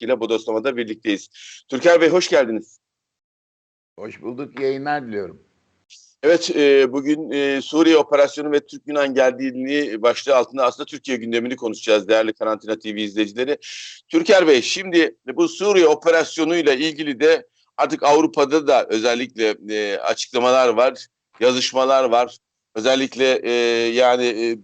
ile Bodoslama'da birlikteyiz. Türker Bey hoş geldiniz. Hoş bulduk. Yayınlar diliyorum. Evet, e, bugün e, Suriye operasyonu ve Türk Yunan gerginliği başlığı altında aslında Türkiye gündemini konuşacağız değerli Karantina TV izleyicileri. Türker Bey, şimdi bu Suriye operasyonuyla ilgili de artık Avrupa'da da özellikle e, açıklamalar var, yazışmalar var. Özellikle e, yani e,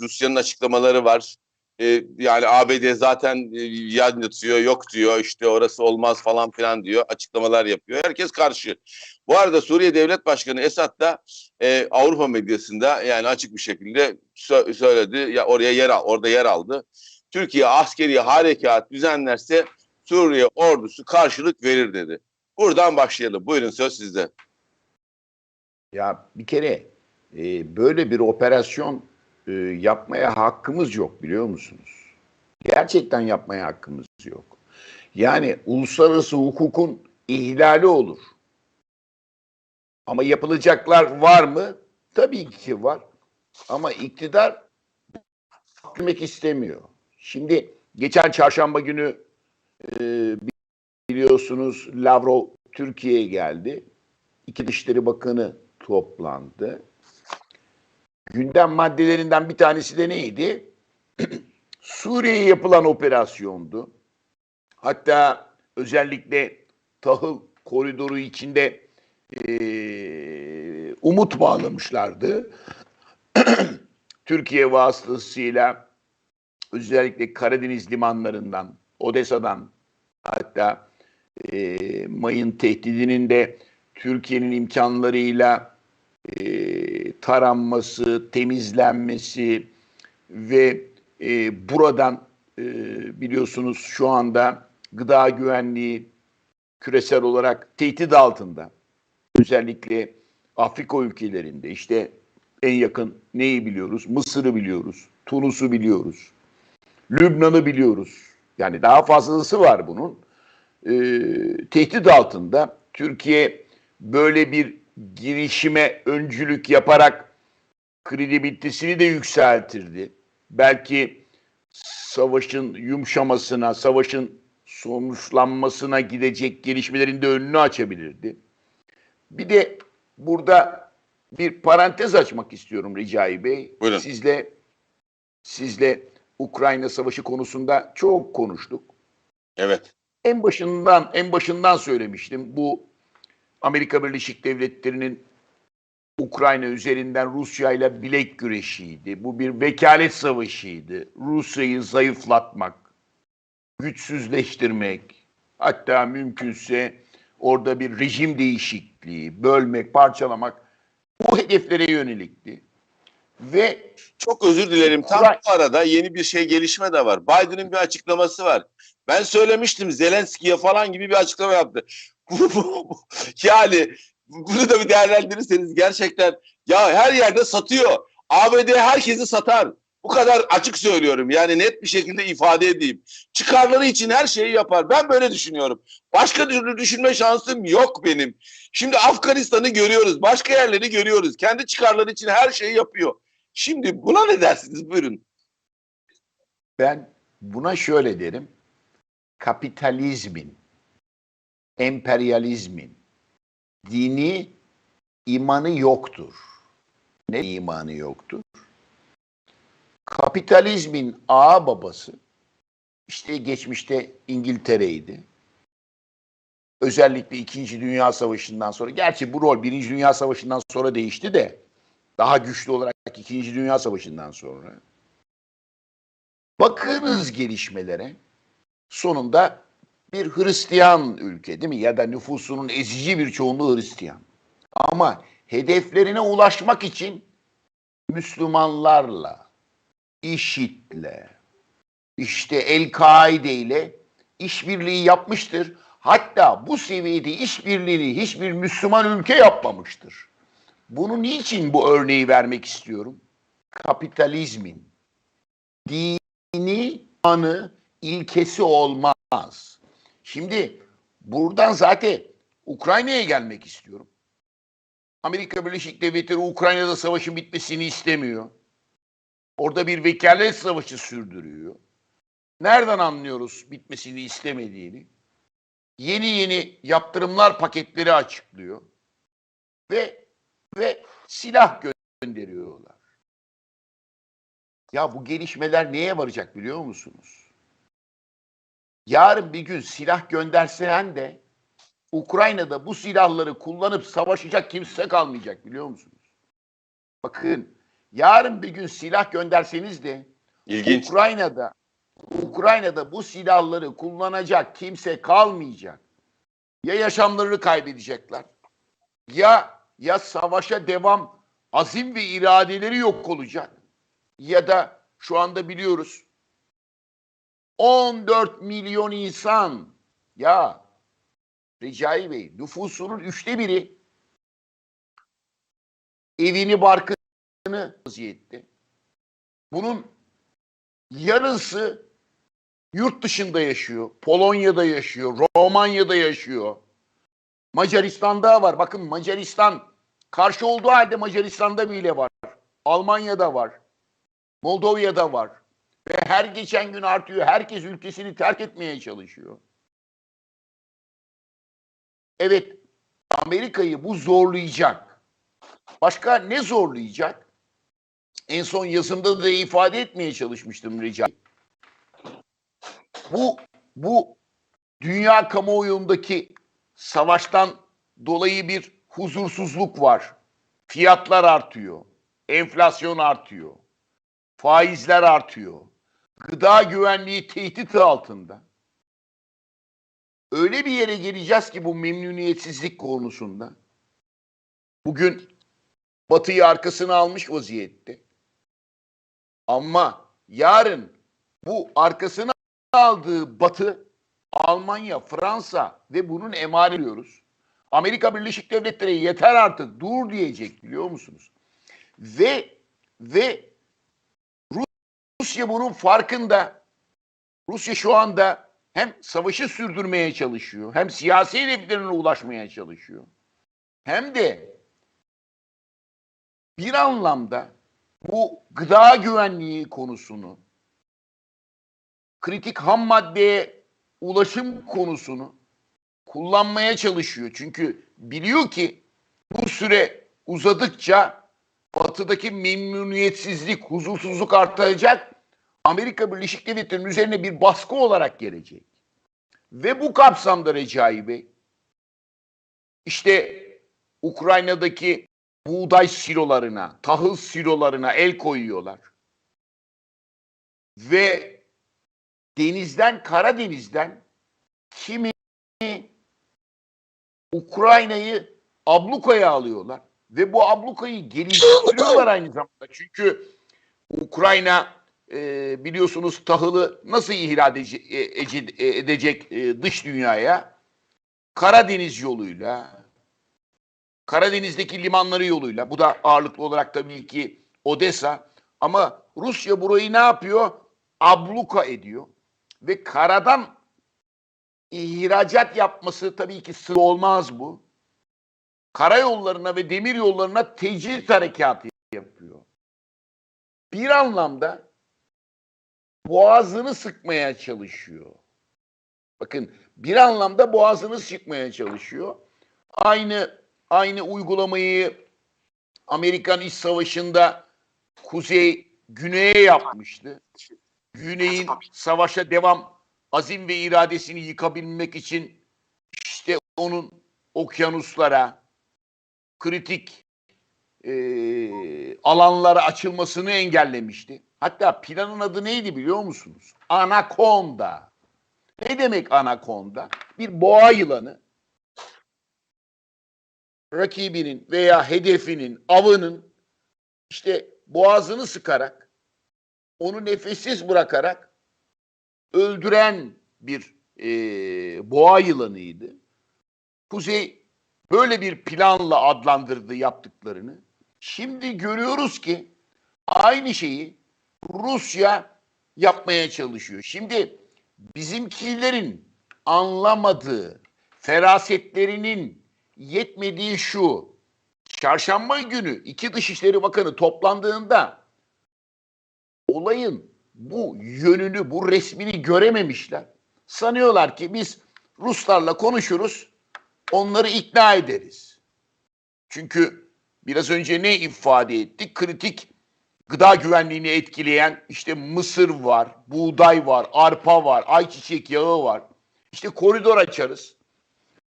Rusya'nın açıklamaları var. E, yani ABD zaten e, yanıtıyor, yok diyor, işte orası olmaz falan filan diyor, açıklamalar yapıyor. Herkes karşı. Bu arada Suriye Devlet Başkanı Esad da e, Avrupa medyasında yani açık bir şekilde sö- söyledi. Ya oraya yer al, orada yer aldı. Türkiye askeri harekat düzenlerse Suriye ordusu karşılık verir dedi. Buradan başlayalım. Buyurun söz sizde. Ya bir kere e, böyle bir operasyon e, yapmaya hakkımız yok biliyor musunuz? Gerçekten yapmaya hakkımız yok. Yani uluslararası hukukun ihlali olur. Ama yapılacaklar var mı? Tabii ki var. Ama iktidar hükümet istemiyor. Şimdi geçen çarşamba günü e, biliyorsunuz Lavrov Türkiye'ye geldi. İki Dışişleri Bakanı toplandı. Gündem maddelerinden bir tanesi de neydi? Suriye'ye yapılan operasyondu. Hatta özellikle tahıl koridoru içinde eee, umut bağlamışlardı. Türkiye vasıtasıyla özellikle Karadeniz limanlarından, Odessa'dan hatta eee, mayın tehdidinin de Türkiye'nin imkanlarıyla eee, taranması, temizlenmesi ve eee, buradan eee, biliyorsunuz şu anda gıda güvenliği küresel olarak tehdit altında. Özellikle Afrika ülkelerinde işte en yakın neyi biliyoruz? Mısır'ı biliyoruz, Tunus'u biliyoruz, Lübnan'ı biliyoruz. Yani daha fazlası var bunun. Ee, tehdit altında Türkiye böyle bir girişime öncülük yaparak kredibilitesini de yükseltirdi. Belki savaşın yumuşamasına, savaşın sonuçlanmasına gidecek gelişmelerin de önünü açabilirdi. Bir de burada bir parantez açmak istiyorum Recai Bey. Buyurun. Sizle sizle Ukrayna savaşı konusunda çok konuştuk. Evet. En başından en başından söylemiştim. Bu Amerika Birleşik Devletleri'nin Ukrayna üzerinden Rusya ile bilek güreşiydi. Bu bir vekalet savaşıydı. Rusya'yı zayıflatmak, güçsüzleştirmek, hatta mümkünse orada bir rejim değişikliği, bölmek, parçalamak bu hedeflere yönelikti. Ve Çok özür dilerim. Tam Ukrayna- bu arada yeni bir şey gelişme de var. Biden'ın bir açıklaması var. Ben söylemiştim Zelenski'ye falan gibi bir açıklama yaptı. yani bunu da bir değerlendirirseniz gerçekten ya her yerde satıyor. ABD herkesi satar. Bu kadar açık söylüyorum. Yani net bir şekilde ifade edeyim. Çıkarları için her şeyi yapar. Ben böyle düşünüyorum. Başka türlü düşünme şansım yok benim. Şimdi Afganistan'ı görüyoruz. Başka yerleri görüyoruz. Kendi çıkarları için her şeyi yapıyor. Şimdi buna ne dersiniz? Buyurun. Ben buna şöyle derim. Kapitalizmin, emperyalizmin dini imanı yoktur. Ne imanı yoktur? Kapitalizmin ağa babası işte geçmişte İngiltere'ydi. Özellikle İkinci Dünya Savaşı'ndan sonra, gerçi bu rol Birinci Dünya Savaşı'ndan sonra değişti de daha güçlü olarak İkinci Dünya Savaşı'ndan sonra. Bakınız gelişmelere. Sonunda bir Hristiyan ülke değil mi? Ya da nüfusunun ezici bir çoğunluğu Hristiyan. Ama hedeflerine ulaşmak için Müslümanlarla, IŞİD'le, işte El-Kaide ile işbirliği yapmıştır. Hatta bu seviyede işbirliğini hiçbir Müslüman ülke yapmamıştır. Bunu niçin bu örneği vermek istiyorum? Kapitalizmin dini anı ilkesi olmaz. Şimdi buradan zaten Ukrayna'ya gelmek istiyorum. Amerika Birleşik Devletleri Ukrayna'da savaşın bitmesini istemiyor. Orada bir vekalet savaşı sürdürüyor. nereden anlıyoruz bitmesini istemediğini? Yeni yeni yaptırımlar paketleri açıklıyor ve ve silah gönderiyorlar. Ya bu gelişmeler neye varacak biliyor musunuz? Yarın bir gün silah göndersen de Ukrayna'da bu silahları kullanıp savaşacak kimse kalmayacak biliyor musunuz? Bakın yarın bir gün silah gönderseniz de İlginç. Ukrayna'da Ukrayna'da bu silahları kullanacak kimse kalmayacak. Ya yaşamlarını kaybedecekler. Ya ya savaşa devam azim ve iradeleri yok olacak. Ya da şu anda biliyoruz 14 milyon insan ya Recai Bey nüfusunun üçte biri evini barkını vaziyette. Bunun yarısı yurt dışında yaşıyor. Polonya'da yaşıyor. Romanya'da yaşıyor. Macaristan'da var. Bakın Macaristan karşı olduğu halde Macaristan'da bile var. Almanya'da var. Moldova'da var. Ve her geçen gün artıyor. Herkes ülkesini terk etmeye çalışıyor. Evet, Amerika'yı bu zorlayacak. Başka ne zorlayacak? En son yazımda da ifade etmeye çalışmıştım Recai. Bu bu dünya kamuoyundaki savaştan dolayı bir huzursuzluk var. Fiyatlar artıyor. Enflasyon artıyor. Faizler artıyor. Gıda güvenliği tehdit altında. Öyle bir yere geleceğiz ki bu memnuniyetsizlik konusunda. Bugün Batı'yı arkasına almış vaziyette. Ama yarın bu arkasına aldığı Batı, Almanya, Fransa ve bunun emanet ediyoruz. Amerika Birleşik Devletleri yeter artık dur diyecek biliyor musunuz? Ve ve Rusya bunun farkında. Rusya şu anda hem savaşı sürdürmeye çalışıyor, hem siyasi hedeflerine ulaşmaya çalışıyor. Hem de bir anlamda bu gıda güvenliği konusunu, kritik ham maddeye ulaşım konusunu kullanmaya çalışıyor. Çünkü biliyor ki bu süre uzadıkça batıdaki memnuniyetsizlik, huzursuzluk artacak. Amerika Birleşik Devletleri'nin üzerine bir baskı olarak gelecek. Ve bu kapsamda Recai Bey, işte Ukrayna'daki buğday silolarına, tahıl silolarına el koyuyorlar. Ve denizden, Karadeniz'den kimi Ukrayna'yı ablukaya alıyorlar. Ve bu ablukayı geliştiriyorlar aynı zamanda. Çünkü Ukrayna e, biliyorsunuz tahılı nasıl ihraç edecek, edecek e, dış dünyaya? Karadeniz yoluyla, Karadeniz'deki limanları yoluyla. Bu da ağırlıklı olarak tabii ki Odessa. Ama Rusya burayı ne yapıyor? Abluka ediyor. Ve karadan ihracat yapması tabii ki sır olmaz bu. Karayollarına ve demir yollarına tecrit harekatı yapıyor. Bir anlamda boğazını sıkmaya çalışıyor. Bakın bir anlamda boğazını sıkmaya çalışıyor. Aynı aynı uygulamayı Amerikan İç Savaşı'nda Kuzey Güney'e yapmıştı. Güney'in savaşa devam azim ve iradesini yıkabilmek için işte onun okyanuslara, kritik e, alanlara açılmasını engellemişti. Hatta planın adı neydi biliyor musunuz? Anakonda. Ne demek anakonda? Bir boğa yılanı rakibinin veya hedefinin, avının işte boğazını sıkarak onu nefessiz bırakarak öldüren bir e, boğa yılanıydı. Kuzey böyle bir planla adlandırdı yaptıklarını. Şimdi görüyoruz ki aynı şeyi Rusya yapmaya çalışıyor. Şimdi bizimkilerin anlamadığı, ferasetlerinin yetmediği şu. Çarşamba günü iki Dışişleri Bakanı toplandığında olayın bu yönünü, bu resmini görememişler. Sanıyorlar ki biz Ruslarla konuşuruz, onları ikna ederiz. Çünkü biraz önce ne ifade ettik? Kritik gıda güvenliğini etkileyen işte mısır var, buğday var, arpa var, ayçiçek yağı var. İşte koridor açarız.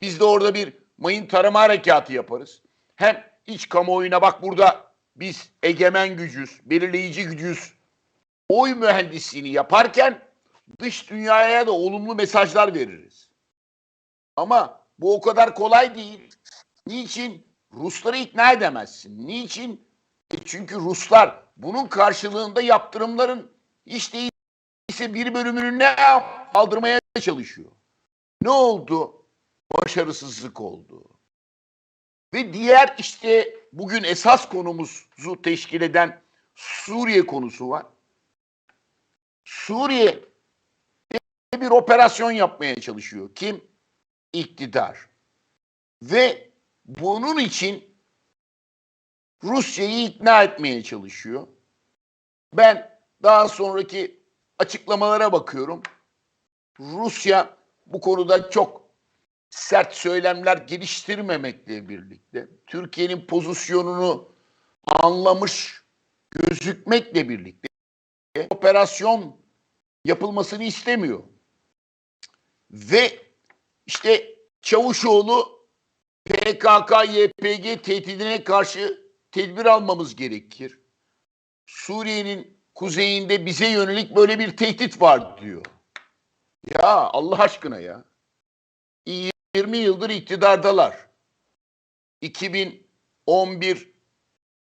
Biz de orada bir mayın tarama harekatı yaparız. Hem iç kamuoyuna bak burada biz egemen gücüz, belirleyici gücüz. Oy mühendisliğini yaparken dış dünyaya da olumlu mesajlar veririz. Ama bu o kadar kolay değil. Niçin? Rusları ikna edemezsin. Niçin? E çünkü Ruslar bunun karşılığında yaptırımların hiç değilse bir bölümünü ne kaldırmaya çalışıyor. Ne oldu? Başarısızlık oldu. Ve diğer işte bugün esas konumuzu teşkil eden Suriye konusu var. Suriye bir operasyon yapmaya çalışıyor. Kim? İktidar. Ve bunun için Rusya'yı ikna etmeye çalışıyor. Ben daha sonraki açıklamalara bakıyorum. Rusya bu konuda çok sert söylemler geliştirmemekle birlikte Türkiye'nin pozisyonunu anlamış gözükmekle birlikte operasyon yapılmasını istemiyor. Ve işte Çavuşoğlu PKK, YPG tehdidine karşı tedbir almamız gerekir. Suriye'nin kuzeyinde bize yönelik böyle bir tehdit var diyor. Ya Allah aşkına ya. 20 yıldır iktidardalar. 2011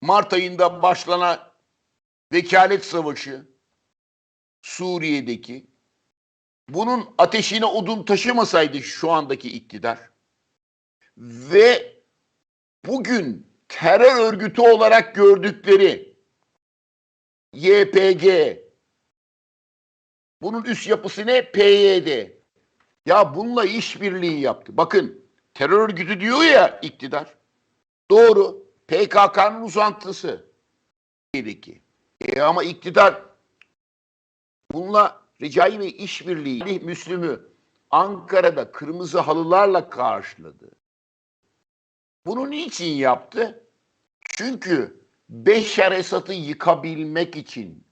Mart ayında başlanan vekalet savaşı Suriye'deki bunun ateşine odun taşımasaydı şu andaki iktidar ve bugün terör örgütü olarak gördükleri YPG bunun üst yapısı ne? PYD. Ya bununla işbirliği yaptı. Bakın terör örgütü diyor ya iktidar. Doğru. PKK'nın uzantısı. Türkiye'deki. E ama iktidar bununla Recai Bey işbirliği Müslüm'ü Ankara'da kırmızı halılarla karşıladı. Bunu niçin yaptı? Çünkü Beşar Esad'ı yıkabilmek için,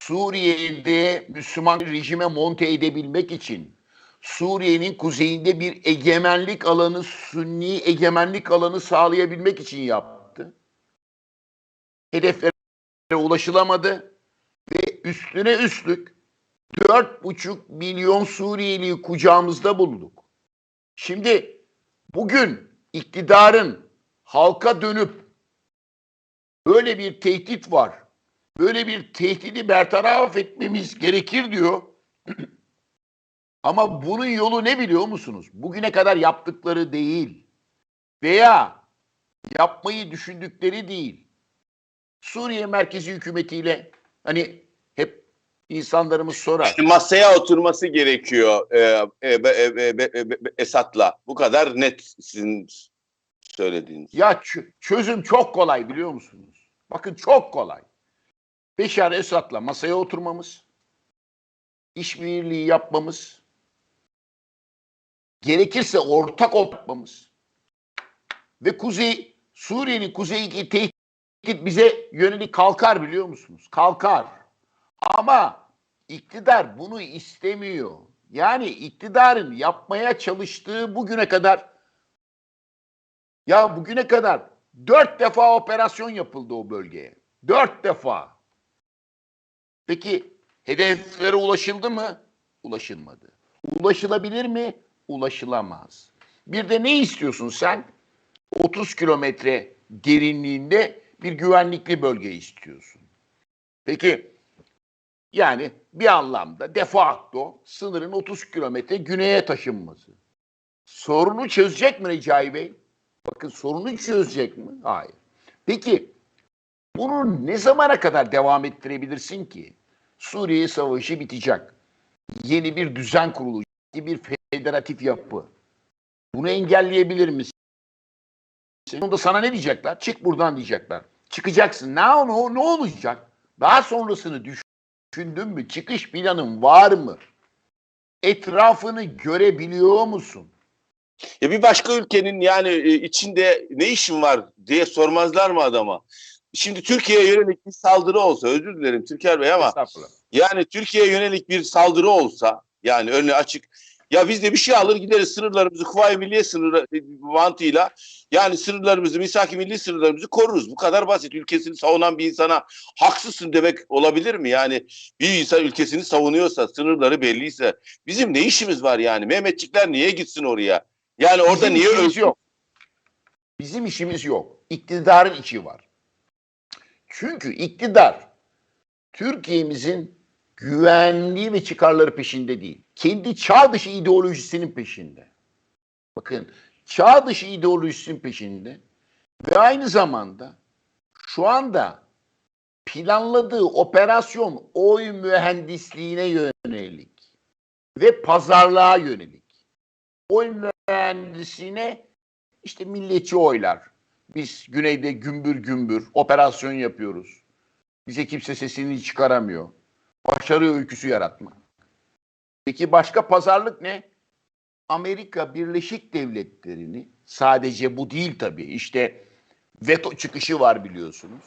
Suriye'de Müslüman rejime monte edebilmek için, Suriye'nin kuzeyinde bir egemenlik alanı, Sünni egemenlik alanı sağlayabilmek için yaptı. Hedeflere ulaşılamadı ve üstüne üstlük 4,5 milyon Suriyeliyi kucağımızda bulduk. Şimdi bugün iktidarın halka dönüp böyle bir tehdit var. Böyle bir tehdidi bertaraf etmemiz gerekir diyor. Ama bunun yolu ne biliyor musunuz? Bugüne kadar yaptıkları değil. Veya yapmayı düşündükleri değil. Suriye merkezi hükümetiyle hani insanlarımız sorar. İşte masaya oturması gerekiyor e, e, e, be- Esad'la. Bu kadar net sizin söylediğiniz. Ya çözüm çok kolay biliyor musunuz? Bakın çok kolay. Beşar Esad'la masaya oturmamız, işbirliği yapmamız, gerekirse ortak yapmamız ve Kuzey Suriye'nin kuzeydeki tehdit bize yönelik kalkar biliyor musunuz? Kalkar. Ama iktidar bunu istemiyor. Yani iktidarın yapmaya çalıştığı bugüne kadar ya bugüne kadar dört defa operasyon yapıldı o bölgeye. Dört defa. Peki hedeflere ulaşıldı mı? Ulaşılmadı. Ulaşılabilir mi? Ulaşılamaz. Bir de ne istiyorsun sen? 30 kilometre derinliğinde bir güvenlikli bölge istiyorsun. Peki yani bir anlamda de facto sınırın 30 kilometre güneye taşınması. Sorunu çözecek mi Recai Bey? Bakın sorunu çözecek mi? Hayır. Peki bunu ne zamana kadar devam ettirebilirsin ki? Suriye savaşı bitecek. Yeni bir düzen kurulacak. Bir federatif yapı. Bunu engelleyebilir misin? Onda sana ne diyecekler? Çık buradan diyecekler. Çıkacaksın. Ne, ne, ne olacak? Daha sonrasını düşün. Düşündün mü? Çıkış planın var mı? Etrafını görebiliyor musun? Ya bir başka ülkenin yani e, içinde ne işin var diye sormazlar mı adama? Şimdi Türkiye'ye yönelik bir saldırı olsa özür dilerim Türker Bey ama yani Türkiye'ye yönelik bir saldırı olsa yani önüne açık ya biz de bir şey alır gideriz sınırlarımızı Kuvayi Milliye sınırı e, mantığıyla yani sınırlarımızı misak milli sınırlarımızı koruruz. Bu kadar basit. Ülkesini savunan bir insana haksızsın demek olabilir mi? Yani bir insan ülkesini savunuyorsa sınırları belliyse bizim ne işimiz var yani? Mehmetçikler niye gitsin oraya? Yani orada Bizim niye ölsün? yok. Bizim işimiz yok. İktidarın işi var. Çünkü iktidar Türkiye'mizin güvenliği ve çıkarları peşinde değil. Kendi çağ dışı ideolojisinin peşinde. Bakın çağ dışı ideolojisinin peşinde ve aynı zamanda şu anda planladığı operasyon oy mühendisliğine yönelik ve pazarlığa yönelik. Oy mühendisliğine işte milliyetçi oylar. Biz güneyde gümbür gümbür operasyon yapıyoruz. Bize kimse sesini çıkaramıyor. Başarı öyküsü yaratmak. Peki başka pazarlık ne? Amerika Birleşik Devletleri'ni sadece bu değil tabii. İşte veto çıkışı var biliyorsunuz.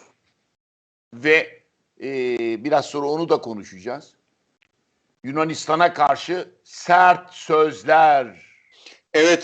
Ve eee, biraz sonra onu da konuşacağız. Yunanistan'a karşı sert sözler Evet